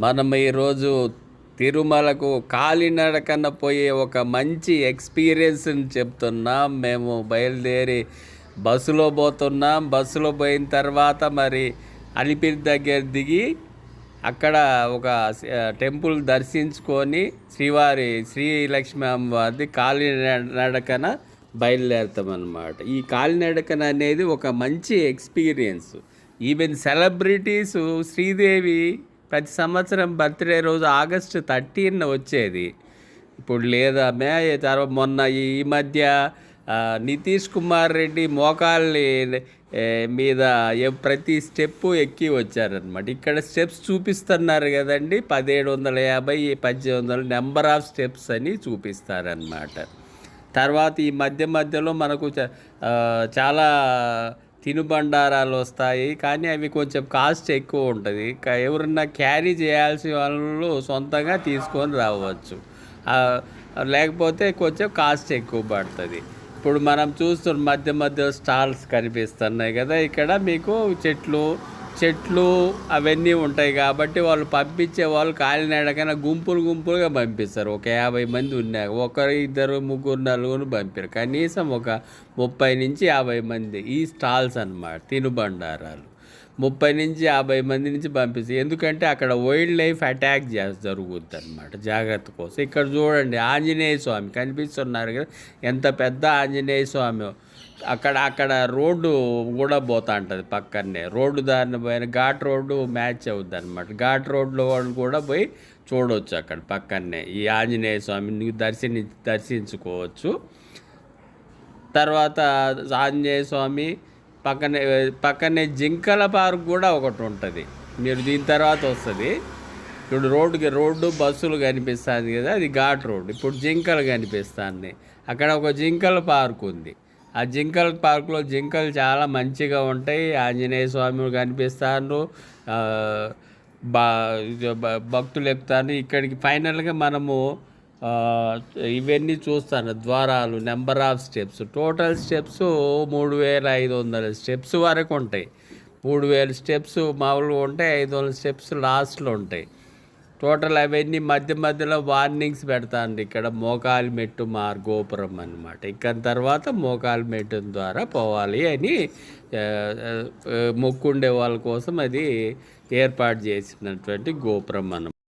మనం ఈరోజు తిరుమలకు కాలినడకన పోయే ఒక మంచి ఎక్స్పీరియన్స్ని చెప్తున్నాం. మేము బయలుదేరి బస్సులో పోతున్నాం. బస్సులో పోయిన తర్వాత మరి అలిపిరి దగ్గర దిగి అక్కడ ఒక టెంపుల్ దర్శించుకొని శ్రీవారి శ్రీ లక్ష్మీ అమ్మవారిది కాలినడకన నడకన అన్నమాట ఈ కాలినడకన అనేది ఒక మంచి ఎక్స్పీరియన్స్. ఈవెన్ సెలబ్రిటీస్ శ్రీదేవి ప్రతి సంవత్సరం బర్త్డే రోజు ఆగస్టు థర్టీన్ వచ్చేది. ఇప్పుడు లేదా మే తర్వాత మొన్న ఈ మధ్య నితీష్ కుమార్ రెడ్డి మోకాల్ని మీద ప్రతి స్టెప్పు ఎక్కి వచ్చారనమాట ఇక్కడ స్టెప్స్ చూపిస్తున్నారు కదండి పదిహేడు వందల యాభై పద్దెనిమిది వందల నెంబర్ ఆఫ్ స్టెప్స్ అని చూపిస్తారనమాట తర్వాత ఈ మధ్య మధ్యలో మనకు చ- చాలా తినుబండారాలు వస్తాయి కానీ అవి కొంచెం కాస్ట్ ఎక్కువ ఉంటుంది. ఎవరన్నా క్యారీ చేయాల్సిన వాళ్ళు సొంతంగా తీసుకొని రావచ్చు. లేకపోతే కొంచెం కాస్ట్ ఎక్కువ పడుతుంది. ఇప్పుడు మనం చూస్తున్న మధ్య మధ్య స్టాల్స్ కనిపిస్తున్నాయి కదా ఇక్కడ మీకు చెట్లు చెట్లు అవన్నీ ఉంటాయి కాబట్టి వాళ్ళు పంపించే వాళ్ళు కాలినడకన గుంపులు గుంపులుగా పంపిస్తారు. ఒక యాభై మంది ఉన్నారు ఒకరు ఇద్దరు ముగ్గురు నలుగురు పంపారు. కనీసం ఒక ముప్పై నుంచి యాభై మంది ఈ స్టాల్స్ అన్నమాట తినుబండారాలు. ముప్పై నుంచి యాభై మంది నుంచి పంపిస్తాయి ఎందుకంటే అక్కడ వైల్డ్ లైఫ్ అటాక్ చేసి జరుగుద్ది అనమాట జాగ్రత్త కోసం. ఇక్కడ చూడండి ఆంజనేయ స్వామి కనిపిస్తున్నారు కదా. ఎంత పెద్ద ఆంజనేయ స్వామి. అక్కడ అక్కడ రోడ్డు కూడా పోతా ఉంటుంది పక్కనే రోడ్డు దారిని పోయిన ఘాట్ రోడ్డు మ్యాచ్ అవుద్ది అనమాట ఘాట్ రోడ్లో వాళ్ళు కూడా పోయి చూడవచ్చు అక్కడ పక్కనే ఈ ఆంజనేయ స్వామిని దర్శని దర్శించుకోవచ్చు. తర్వాత ఆంజనేయ స్వామి పక్కనే పక్కనే జింకల పార్క్ కూడా ఒకటి ఉంటుంది. మీరు దీని తర్వాత వస్తుంది. ఇప్పుడు రోడ్డుకి రోడ్డు బస్సులు కనిపిస్తుంది కదా అది ఘాట్ రోడ్ ఇప్పుడు జింకలు కనిపిస్తుంది. అక్కడ ఒక జింకల పార్క్ ఉంది. ఆ జింకల పార్క్లో జింకలు చాలా మంచిగా ఉంటాయి. ఆంజనేయ స్వామి కనిపిస్తారు బా భక్తులు ఎక్కుతారు ఇక్కడికి ఫైనల్గా మనము ఇవన్నీ చూస్తాను. ద్వారాలు number of steps total steps మూడు వేల ఐదు వందల స్టెప్స్ వరకు ఉంటాయి. మూడు వేల స్టెప్స్ మామూలుగా ఉంటాయి ఐదు వందల స్టెప్స్ లాస్ట్లో ఉంటాయి. టోటల్ అవన్నీ మధ్య మధ్యలో వార్నింగ్స్ పెడతాను ఇక్కడ. మోకాలి మెట్టు మార్ గోపురం అనమాట ఇక్కడ తర్వాత మోకాలి మెట్టు ద్వారా పోవాలి అని మొక్కుండే వాళ్ళ కోసం అది ఏర్పాటు చేసినటువంటి గోపురం అన్నమాట.